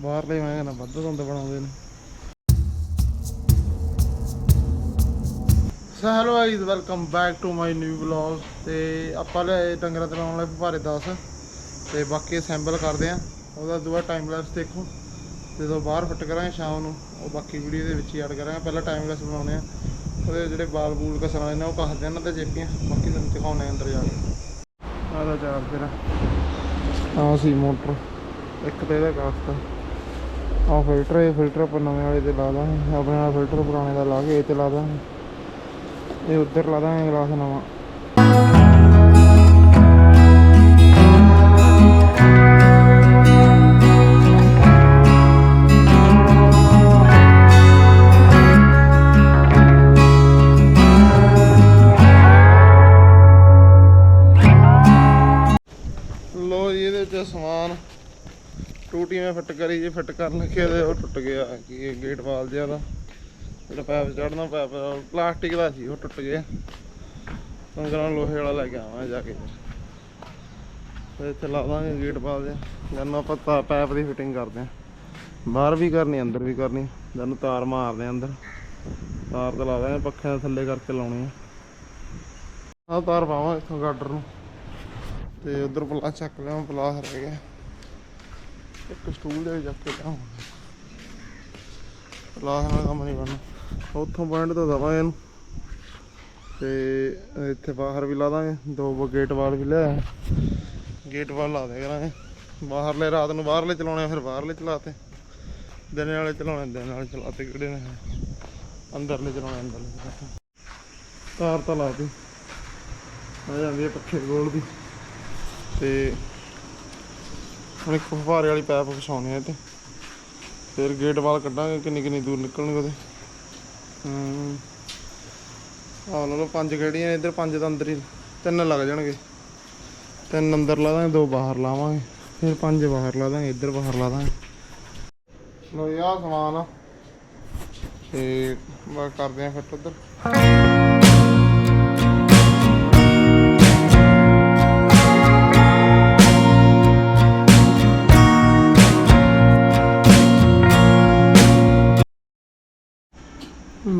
ਬਾਹਰਲੇ ਮੈਂ ਕਹਿੰਦਾ ਵੱਧ ਧੁੰਦ ਬਣਾਉਂਦੇ ਨੇ। So hello guys welcome back to my new vlog ਤੇ ਆਪਾਂ ਲੈ ਡੰਗਰਾਂ ਤੇ ਲਾਉਣ ਵਾਲੇ ਭਾਰੇ 10 ਤੇ ਬਾਕੀ ਅਸੈਂਬਲ ਕਰਦੇ ਆ। ਉਹਦਾ ਦੁਆ ਟਾਈਮ ਲੈਪਸ ਦੇਖੋ। ਜਦੋਂ ਬਾਹਰ ਫਿੱਟ ਕਰਾਂਗੇ ਸ਼ਾਮ ਨੂੰ, ਉਹ ਬਾਕੀ ਵੀਡੀਓ ਦੇ ਵਿੱਚ ਹੀ ਐਡ ਕਰਾਂਗੇ। ਪਹਿਲਾਂ ਟਾਈਮ ਲੈਪਸ ਬਣਾਉਣੇ ਆ। ਉਹਦੇ ਜਿਹੜੇ ਬਾਲ ਬੂਲ ਕਸਣ ਵਾਲੇ ਨੇ, ਉਹ ਕੱਸਦੇ ਆ ਨਾ ਤੇ ਜੇਪੀਆਂ ਬਾਕੀ ਤੁਹਾਨੂੰ ਦਿਖਾਉਣੇ ਅੰਦਰ ਜਾ ਕੇ। ਆਹ ਚਾਰ ਫਿਰ ਆਹ ਸੀ ਮੋਟਰ। ਇੱਕ ਤੇ ਇਹਦਾ ਕਾਸਟ ਆਹ ਫਿਲਟਰ ਇਹ ਫਿਲਟਰ ਆਪਾਂ ਨਵੇਂ ਵਾਲੇ ਤੇ ਲਾ ਦਾਂਗੇ। ਆਪਣੇ ਵਾਲਾ ਫਿਲਟਰ ਪੁਰਾਣੇ ਦਾ ਲਾ ਕੇ ਇਹ ਤੇ ਲਾ ਦਾਂਗੇ। ਇਹ ਉੱਧਰ ਲਾ ਦਾਂਗੇ ਗਲਾਸ ਨਵਾਂ। ਟੂਟੀ ਮੈਂ ਫਿੱਟ ਕਰੀ ਜੀ, ਫਿੱਟ ਕਰਨ ਲੱਗੇ ਤੇ ਉਹ ਟੁੱਟ ਗਿਆ ਕੀ ਗੇਟ ਵਾਲ ਜਿਹਾ ਦਾ। ਜਿਹੜਾ ਪੈਪ ਚੜਨਾ ਪੈਪ, ਪਲਾਸਟਿਕ ਦਾ ਸੀ, ਉਹ ਟੁੱਟ ਗਿਆ। ਸੰਗਰਾਂ ਲੋਹੇ ਵਾਲਾ ਲੈ ਕੇ ਆਵਾਂ ਜਾ ਕੇ। ਤੇ ਇੱਥੇ ਲਾ ਦਾਂਗੇ ਗੇਟ ਵਾਲ ਜਿਹਾ। ਜਦੋਂ ਆਪਾਂ ਤਾਂ ਪੈਪ ਦੀ ਫਿਟਿੰਗ ਕਰਦੇ ਆਂ ਬਾਹਰ ਵੀ ਕਰਨੀ, ਅੰਦਰ ਵੀ ਕਰਨੀ। ਜਦੋਂ ਤਾਰ ਮਾਰਦੇ ਆਂ ਅੰਦਰ। ਤਾਰ ਤੇ ਲਾ ਦਾਂਗੇ, ਪੱਖਿਆਂ ਦੇ ਥੱਲੇ ਕਰਕੇ ਲਾਉਣੀ ਆ। ਆਹ ਤਾਰ ਪਾਵਾਂ ਇੱਥੋਂ ਗਾਡਰ ਨੂੰ। ਤੇ ਉਧਰ ਪਲਾ, ਚੱਕ ਲਿਆ ਪਲਾਸ ਰਹਿ ਗਿਆ ਇੱਕ ਸਟੂਲ ਦੇ ਵਿੱਚ ਚੱਕ ਕੇ ਲਿਆਉਂ ਪਲਾਸ ਨਾਲ ਕੰਮ ਨਹੀਂ ਕਰਨਾ ਉੱਥੋਂ ਪੁਆਇੰਟ ਤੋਂ ਦਵਾਂਗੇ ਇਹਨੂੰ। ਤੇ ਇੱਥੇ ਬਾਹਰ ਵੀ ਲਾ ਦਾਂਗੇ। ਦੋ ਗੇਟ ਵਾਲ ਵੀ ਲਿਆ ਗੇਟ ਵਾਲ ਲਾ ਦੇ ਕਰਾਂਗੇ। ਬਾਹਰਲੇ ਰਾਤ ਨੂੰ ਬਾਹਰਲੇ ਚਲਾਉਣੇ ਆ, ਫਿਰ ਬਾਹਰਲੇ ਚਲਾਤੇ। ਦਿਨ ਵਾਲੇ ਚਲਾਉਣੇ ਦਿਨ ਵਾਲੇ ਚਲਾਤੇ। ਕਿਹੜੇ ਨੇ? ਅੰਦਰਲੇ ਚਲਾਉਣੇ ਅੰਦਰਲੇ ਚਲਾਤੇ। ਤਾਰ ਤਾਂ ਲਾਤੀ ਆ ਜਾਂਦੀ ਹੈ ਪੱਖੇ ਗੋਲ ਦੀ। ਤੇ ਹੁਣ ਇੱਕ ਫੁਹਾਰੇ ਵਾਲੀ ਪਾਈਪ ਵਿਛਾਉਣੀ ਹੈ ਤੇ। ਫਿਰ ਗੇਟ ਵਾਲ ਕੱਢਾਂਗੇ ਕਿੰਨੀ ਕਿੰਨੀ ਦੂਰ ਨਿਕਲਣਗੇ ਉਹਦੇ। ਹੂੰ ਆਹ ਲੋ ਪੰਜ ਗੇੜੀਆਂ ਨੇ, ਇੱਧਰ ਪੰਜ ਤਾਂ ਅੰਦਰ ਹੀ ਤਿੰਨ ਲੱਗ ਜਾਣਗੇ। ਤਿੰਨ ਅੰਦਰ ਲਾ ਦਾਂਗੇ ਦੋ ਬਾਹਰ ਲਾਵਾਂਗੇ। ਫਿਰ ਪੰਜ ਬਾਹਰ ਲਾ ਦਾਂਗੇ ਇੱਧਰ ਬਾਹਰ ਲਾ ਦਾਂਗੇ। ਲੋ ਇਹ ਸਮਾਨ ਆ। ਤੇ ਬਸ ਕਰਦੇ ਆਂ ਫਿੱਟ ਉੱਧਰ।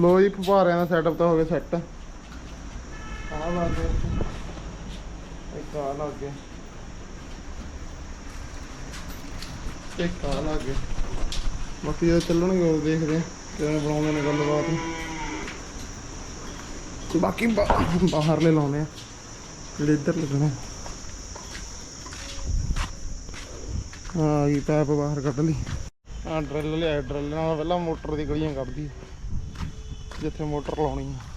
ਲੋ ਜੀ ਫੁਹਾਰਿਆਂ ਦਾ ਸੈਟਅਪ ਤਾਂ ਹੋ ਗਿਆ ਸੈੱਟ ਆਹ ਇੱਕ ਗਿਆ ਬਾਕੀ ਜਦੋਂ ਚੱਲਣਗੇ ਉਹ ਦੇਖਦੇ ਆ ਕਿਵੇਂ ਬਣਾਉਂਦੇ ਨੇ ਗੱਲਬਾਤ। ਬਾਕੀ ਬਾਹਰਲੇ ਲਾਉਣੇ ਆ। ਜਿਹੜੇ ਇੱਧਰ ਲੱਗਣੇ। ਆ ਗਈ ਪੈਪ ਬਾਹਰ ਕੱਢ ਲਈ। ਆ ਡਰਿੱਲ ਲਿਆ ਡਰਿੱਲ ਨਾਲ ਪਹਿਲਾਂ ਮੋਟਰ ਦੀ ਗਲੀਆਂ ਕੱਢਦੀ। ਜਿੱਥੇ ਮੋਟਰ ਲਾਉਣੀ ਆ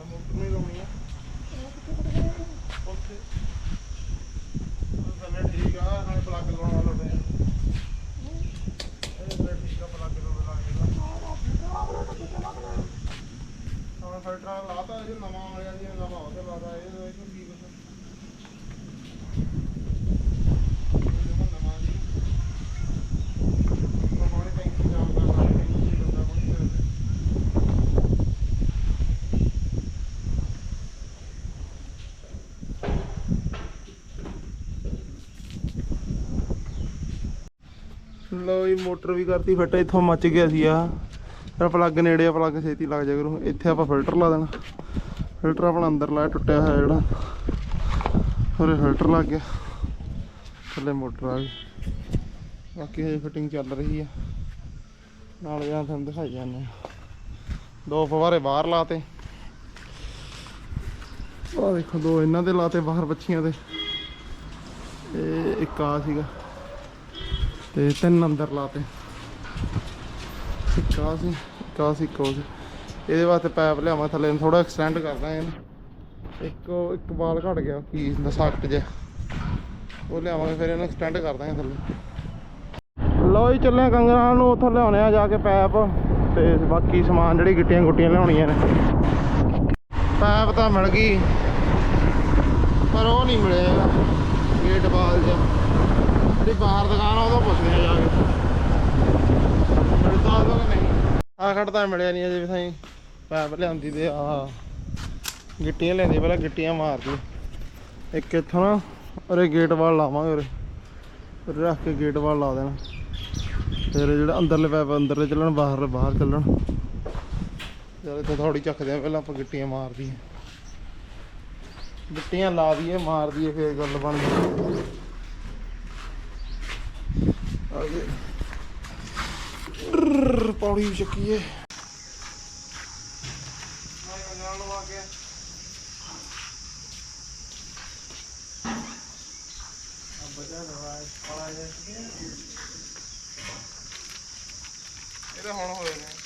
ਮੋਟਰ ਨਹੀਂ ਲਾਉਣੀ ਆ ਉੱਥੇ ਥੱਲੇ ਠੀਕ ਆ ਨਾਲੇ ਪਲੱਗ ਲਾਉਣ ਵਾਲਾ ਤੇ ਇਹ ਤਾਂ ਠੀਕ ਆ ਪਲੱਗ ਲਾਉਣ ਵਾਲਾ ਹੁਣ ਫਿਲਟਰ ਲਾਤਾ ਇਹ ਨਵਾਂ ਆਇਆ ਜੀ ਨਵਾਂ ਉਹਦੇ ਲਾਤਾ ਇਹ ਇਹ ਕੀ ਕੁਛ ਇਹ ਜਮਾਂ ਨਵਾਂ ਜੀ ਪਾਣੀ ਟੈਂਕੀ ਜਾਮ ਦਾ ਸਾਰੇ ਟੈਂਕੀ ਬੰਦਾ ਕੋਈ ਨਹੀਂ ਲੋ ਜੀ ਮੋਟਰ ਵੀ ਕਰਤੀ, ਫਿੱਟ ਇੱਥੋਂ ਮੱਚ ਗਿਆ ਸੀ ਆ ਫਿਰ ਪਲੱਗ ਨੇੜੇ ਆ ਪਲੱਗ ਛੇਤੀ ਲੱਗ ਜਾ ਕਰੋ। ਇੱਥੇ ਆਪਾਂ ਫਿਲਟਰ ਲਾ ਦੇਣਾ। ਫਿਲਟਰ ਆਪਣਾ ਅੰਦਰ ਲਾਇਆ, ਟੁੱਟਿਆ ਹੋਇਆ ਜਿਹੜਾ। ਹੋਰ ਫਿਲਟਰ ਲੱਗ ਗਿਆ। ਥੱਲੇ ਮੋਟਰ ਆ ਗਈ। ਬਾਕੀ ਹਜੇ ਫਿਟਿੰਗ ਚੱਲ ਰਹੀ ਆ। ਨਾਲ ਜਾਂ ਤੁਹਾਨੂੰ ਦਿਖਾਈ ਜਾਂਦੇ ਆ। ਦੋ ਫਵਾਰੇ ਬਾਹਰ ਲਾਤੇ। ਆ ਦੇਖੋ, ਦੋ ਇਹਨਾਂ ਦੇ ਲਾਤੇ, ਬਾਹਰ ਬੱਚੀਆਂ ਦੇ। ਇਹ ਇੱਕ ਆ ਸੀਗਾ। ਤੇ ਤਿੰਨ ਅੰਦਰ ਲਾਤੇ। ਇੱਕ ਸੀ ਇੱਕ ਸੀ ਇੱਕ ਇਹਦੇ ਵਾਸਤੇ ਪਾਈਪ ਲਿਆਵਾਂ ਥੱਲੇ ਨੂੰ ਥੋੜਾ ਐਕਸਟੈਂਡ ਕਰਦਾ ਇਹਨੂੰ। ਇੱਕੋ ਇੱਕ ਬਾਲ ਘਟ ਗਿਆ, ਕੀ ਦਾ ਸਖਤ ਜਿਹਾ। ਉਹ ਲਿਆਵਾਂਗੇ, ਫਿਰ ਇਹਨੂੰ ਐਕਸਟੈਂਡ ਕਰ ਦਾਂਗੇ ਥੱਲੇ। ਲਓ ਹੀ ਚੱਲੇ ਕੰਗਰਾਂ ਨੂੰ, ਉੱਥੋਂ ਲਿਆਉਣੇ ਆ ਜਾ ਕੇ ਪੈਪ। ਤੇ ਬਾਕੀ ਸਮਾਨ ਜਿਹੜੀ ਗਿੱਟੀਆਂ ਗੁੱਟੀਆਂ ਲਿਆਉਣੀਆਂ ਨੇ। ਪੈਪ ਤਾਂ ਮਿਲ ਗਈ, ਪਰ ਉਹ ਨਹੀਂ ਮਿਲਿਆ ਗੇਟ ਬਾਲ ਜਿਹਾ। ਜਿਹੜੀ ਬਾਹਰ ਦੁਕਾਨ ਆ, ਉਹਦਾ ਪੁੱਛਦੇ ਆ ਜਾ ਕੇ। ਮਿਲਦਾ ਉਹਦਾ ਨਹੀਂ? ਆ ਖੜਦਾ ਮਿਲਿਆ ਨਹੀਂ ਅਜੇ ਵੀ ਸਾਈ। ਪੈਪ ਲਿਆਂਦੀ ਤੇ ਆ ਗਿੱਟੀਆਂ ਲਿਆਂਦੀ, ਪਹਿਲਾਂ ਗਿੱਟੀਆਂ ਮਾਰਦੀ। ਇੱਕ ਇੱਥੋਂ ਨਾ, ਉਰੇ ਗੇਟ ਵਾਲ ਲਾਵਾਂਗੇ ਉਰੇ। ਉਰੇ ਰੱਖ ਕੇ ਗੇਟ ਵਾਲ ਲਾ ਦੇਣਾ। ਫਿਰ ਜਿਹੜਾ ਅੰਦਰਲੇ ਪੈਪ ਅੰਦਰਲੇ ਚੱਲਣ, ਬਾਹਰਲੇ ਬਾਹਰ ਚੱਲਣ। ਜਦ ਇੱਥੇ ਥੋੜੀ ਚੱਕਦੇ ਆ, ਪਹਿਲਾਂ ਆਪਾਂ ਗਿੱਟੀਆਂ ਮਾਰਦੀ ਦਈਏ ਗਿੱਟੀਆਂ ਲਾ ਦਈਏ, ਮਾਰ ਦਈਏ, ਫੇਰ ਗੱਲ ਬਣਦੀ। ਆ ਗਏ ਪੌੜੀ ਵੀ ਚੱਕੀਏ ਇਹਦੇ ਹੁਣ ਹੋਏ ਨੇ।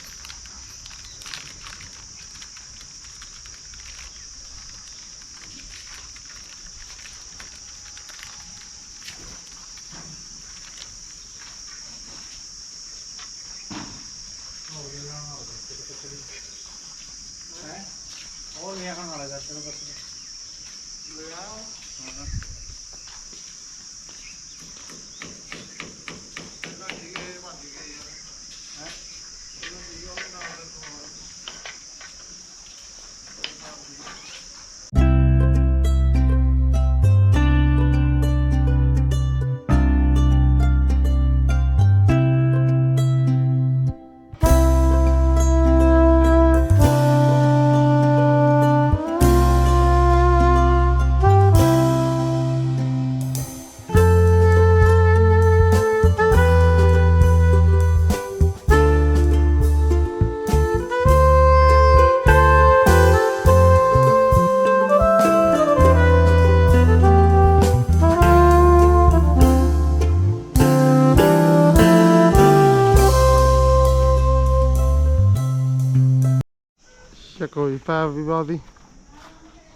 ਜੀ ਪੈਪ ਵੀ ਬਾਦੀ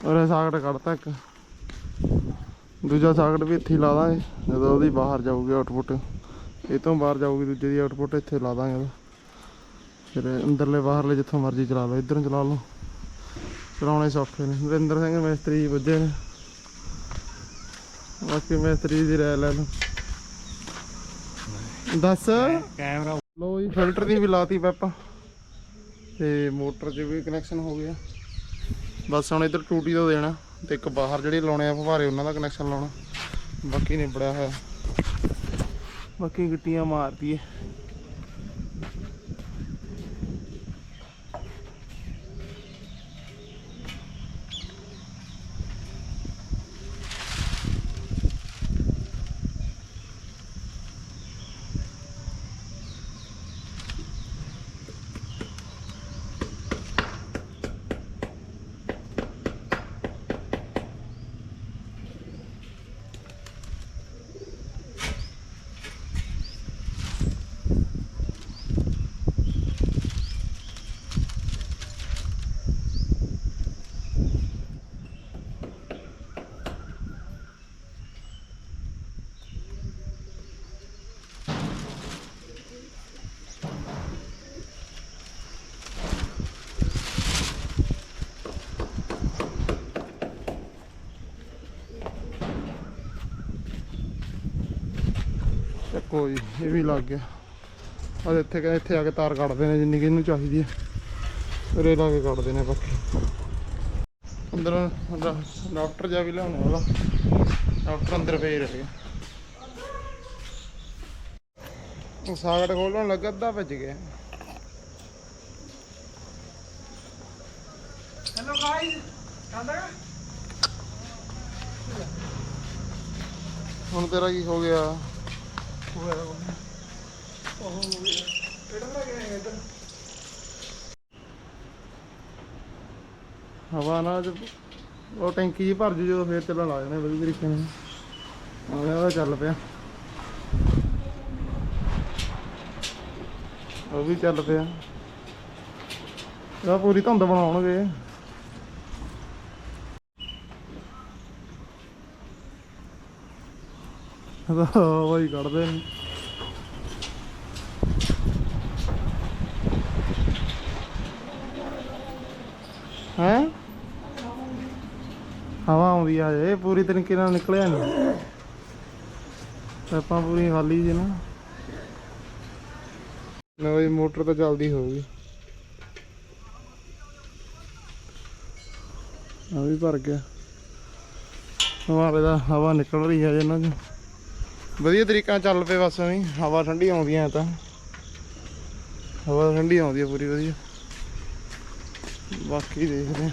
ਉਹਨੇ ਸਾਕਟ ਕੱਢਤਾ ਇੱਕ। ਦੂਜਾ ਸਾਕਟ ਵੀ ਇੱਥੇ ਲਾ ਦਾਂਗੇ ਜਦੋਂ ਉਹਦੀ ਬਾਹਰ ਜਾਊਗੀ ਆਊਟਪੁੱਟ ਇਹ ਤੋਂ ਬਾਹਰ ਜਾਊਗੀ ਦੂਜੇ ਦੀ ਆਊਟਪੁੱਟ ਇੱਥੇ ਲਾ ਦਾਂਗੇ ਫਿਰ ਅੰਦਰਲੇ ਬਾਹਰਲੇ ਜਿੱਥੋਂ ਮਰਜ਼ੀ ਚਲਾ ਲਓ ਇੱਧਰੋਂ ਚਲਾ ਲਓ। ਚਲਾਉਣੇ ਸੌਖੇ ਨੇ। ਨਰਿੰਦਰ ਸਿੰਘ ਮਿਸਤਰੀ ਵੱਜੇ ਨੇ। ਬਾਕੀ ਮਿਸਤਰੀ ਦੀ ਰਾਇ ਲੈ ਲਓ। ਦੱਸ। ਕੈਮਰਾ ਲੋ ਜੀ ਫਿਲਟਰ ਦੀ ਵੀ ਲਾਤੀ ਪੈਪਾਂ ਤੇ ਮੋਟਰ 'ਚ ਵੀ ਕਨੈਕਸ਼ਨ ਹੋ ਗਿਆ। ਬਸ ਹੁਣ ਇੱਧਰ ਟੂਟੀ ਦਾ ਦੇਣਾ ਤੇ ਇੱਕ ਬਾਹਰ ਜਿਹੜੇ ਲਾਉਣੇ ਆ ਫੁਹਾਰੇ, ਉਹਨਾਂ ਦਾ ਕਨੈਕਸ਼ਨ ਲਾਉਣਾ। ਬਾਕੀ ਨਿਬੜਿਆ ਹੋਇਆ। ਬਾਕੀ ਗਿੱਟੀਆਂ ਮਾਰਦੀ ਏ ਜੀ ਇਹ ਵੀ ਲੱਗ ਗਿਆ। ਆ ਇੱਥੇ ਕਹਿੰਦੇ ਇੱਥੇ ਆ ਕੇ ਤਾਰ ਕੱਢਦੇ ਨੇ ਜਿੰਨੀ ਕਿ ਇਹਨੂੰ ਚਾਹੀਦੀ ਹੈ। ਰੇ ਲਾ ਕੇ ਕੱਢਦੇ ਨੇ ਬਾਕੀ। ਅੰਦਰ ਡਾਕਟਰ ਜਾ ਵੀ ਲਿਆਉਣਾ ਉਹਦਾ। ਡਾਕਟਰ ਅੰਦਰ ਪਏ ਰਹੇ ਉਹ ਸਾਗਟ ਖੋਲਣ ਲੱਗਾ ਅੱਧਾ ਭੱਜ ਗਿਆ। ਹੈਲੋ ਗਾਇਸ ਕਾਂਦਾ ਹੁਣ ਤੇਰਾ ਕੀ ਹੋ ਗਿਆ? ਹਵਾ ਨਾ ਉਹ ਟੈਂਕੀ ਜੀ ਭਰ ਜੂ ਜਦੋਂ ਫੇਰ ਚੱਲਣ ਲੱਗ ਜਾਣੇ ਵਧੀਆ ਤਰੀਕੇ ਨਾਲ। ਆ ਗਿਆ, ਉਹ ਚੱਲ ਪਿਆ। ਉਹ ਵੀ ਚੱਲ ਪਿਆ। ਇਹ ਪੂਰੀ ਧੁੰਦ ਬਣਾਉਣਗੇ। ਇਹਦਾ ਕੱਢਦੇ ਨੇ। ਹੈ? ਹਵਾ ਆਉਂਦੀ ਆ ਜੇ ਪੂਰੀ ਤਰੀਕੇ ਨਾਲ ਨਿਕਲਿਆ ਨਹੀਂ ਆਪਾਂ ਪੂਰੀ ਖਾਲੀ ਜੀ ਨਾ। ਨਵੀਂ ਮੋਟਰ ਤਾਂ ਚੱਲਦੀ ਹੋਊਗੀ ਆ ਵੀ ਭਰ ਗਿਆ। ਹਵਾਲੇ ਦਾ ਹਵਾ ਨਿਕਲ ਰਹੀ ਹੈ ਇਹਨਾਂ ਚ ਵਧੀਆ ਤਰੀਕਾ ਨਾਲ ਚੱਲ ਪਏ ਬਸ ਐਵੇਂ ਹਵਾ ਠੰਡੀ ਆਉਂਦੀ ਐ ਤਾਂ। ਹਵਾ ਠੰਡੀ ਆਉਂਦੀ ਹੈ ਪੂਰੀ ਵਧੀਆ। ਬਾਕੀ ਦੇਖਦੇ ਹਾਂ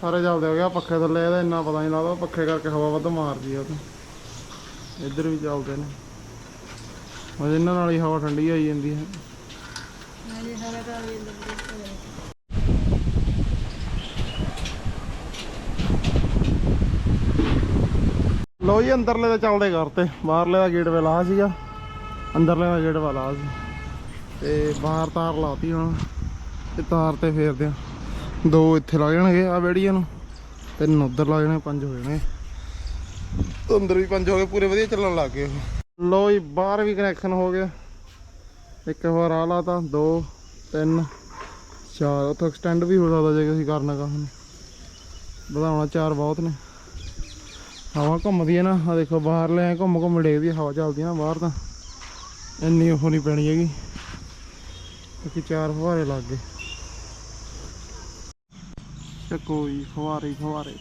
ਸਾਰੇ ਚੱਲਦੇ ਹੋ ਗਿਆ ਪੱਖੇ ਥੱਲੇ, ਇਹਦਾ ਇੰਨਾ ਪਤਾ ਨਹੀਂ ਲੱਗਦਾ, ਪੱਖੇ ਕਰਕੇ ਹਵਾ ਵੱਧ ਮਾਰਦੀ ਆ ਉਹ ਤਾਂ। ਇੱਧਰ ਵੀ ਚੱਲਦੇ ਨੇ ਬਸ ਇਹਨਾਂ ਨਾਲ ਹੀ ਹਵਾ ਠੰਡੀ ਆਈ ਜਾਂਦੀ ਹੈ। ਲੋ ਜੀ, ਅੰਦਰਲੇ ਤਾਂ ਚੱਲਦੇ ਘਰ ਤੇ। ਬਾਹਰਲੇ ਦਾ ਗੇਟ ਵੇਲਾ ਸੀਗਾ। ਅੰਦਰਲੇ ਦਾ ਗੇਟ ਵਾਲਾ ਸੀ। ਤੇ ਬਾਹਰ ਤਾਰ ਲਾਤੀ ਹੁਣ। ਤੇ ਤਾਰ ਤੇ ਫੇਰਦੇ ਆ। ਦੋ ਇੱਥੇ ਲੱਗ ਜਾਣਗੇ ਆ ਬੇੜੀਆਂ ਨੂੰ। ਤਿੰਨ ਉਧਰ ਲੱਗ ਜਾਣੇ, ਪੰਜ ਹੋ ਜਾਣੇ। ਅੰਦਰ ਵੀ ਪੰਜ ਹੋ ਗਏ, ਪੂਰੇ ਵਧੀਆ ਚੱਲਣ ਲੱਗ ਗਏ। ਲੋ ਜੀ, ਬਾਹਰ ਵੀ ਕਨੈਕਸ਼ਨ ਹੋ ਗਿਆ। ਇੱਕ ਵਾਰ ਆ ਲਾਤਾ, ਦੋ, ਤਿੰਨ, ਚਾਰ। ਉੱਥੋਂ ਐਕਸਟੈਂਡ ਵੀ ਹੋ ਸਕਦਾ ਜੇ ਅਸੀਂ ਕਰਨਾ ਕਹਾਂ ਵਧਾਉਣਾ ਚਾਰ ਬਹੁਤ ਨੇ। ਹਵਾ ਘੁੰਮਦੀ ਹੈ ਨਾ ਆ ਦੇਖੋ ਬਾਹਰ ਲੈ ਘੁੰਮ ਘੁੰਮ ਡੇਗਦੀ ਹਵਾ ਚੱਲਦੀ ਹੈ ਨਾ ਬਾਹਰ ਤਾਂ। ਇੰਨੀ ਉਹ ਨਹੀਂ ਪੈਣੀ ਹੈਗੀ। ਕਿਉਂਕਿ ਚਾਰ ਫੁਹਾਰੇ ਲੱਗ ਗਏ। ਚੱਕੋ ਜੀ, ਫੁਹਾਰੇ ਫੁਹਾਰੇ।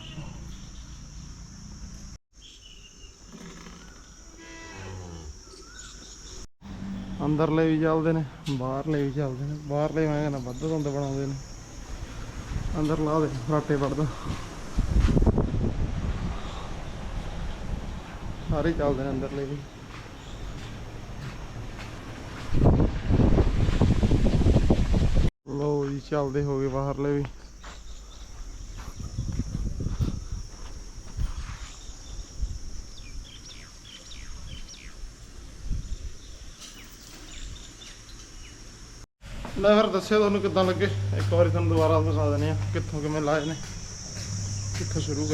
ਅੰਦਰਲੇ ਵੀ ਚੱਲਦੇ ਨੇ, ਬਾਹਰਲੇ ਵੀ ਚੱਲਦੇ ਨੇ। ਬਾਹਰਲੇ ਮੈਂ ਕਹਿੰਦਾ ਵੱਧ ਧੁੰਦ ਬਣਾਉਂਦੇ ਨੇ। ਅੰਦਰ ਲਾ ਦੇ ਫਰਾਟੇ ਪੜਦਾ ਸਾਰੇ ਚੱਲਦੇ ਨੇ ਅੰਦਰਲੇ ਵੀ। ਲੋ ਜੀ, ਚੱਲਦੇ ਹੋ ਗਏ ਬਾਹਰਲੇ ਵੀ। ਲੈ ਫਿਰ ਦੱਸਿਓ ਤੁਹਾਨੂੰ ਕਿੱਦਾਂ ਲੱਗੇ? ਇੱਕ ਵਾਰੀ ਤੁਹਾਨੂੰ ਦੁਬਾਰਾ ਦਿਖਾ ਦਿੰਦੇ ਆ ਕਿੱਥੋਂ ਕਿਵੇਂ ਲਾਏ ਨੇ, ਕਿੱਥੋਂ ਸ਼ੁਰੂ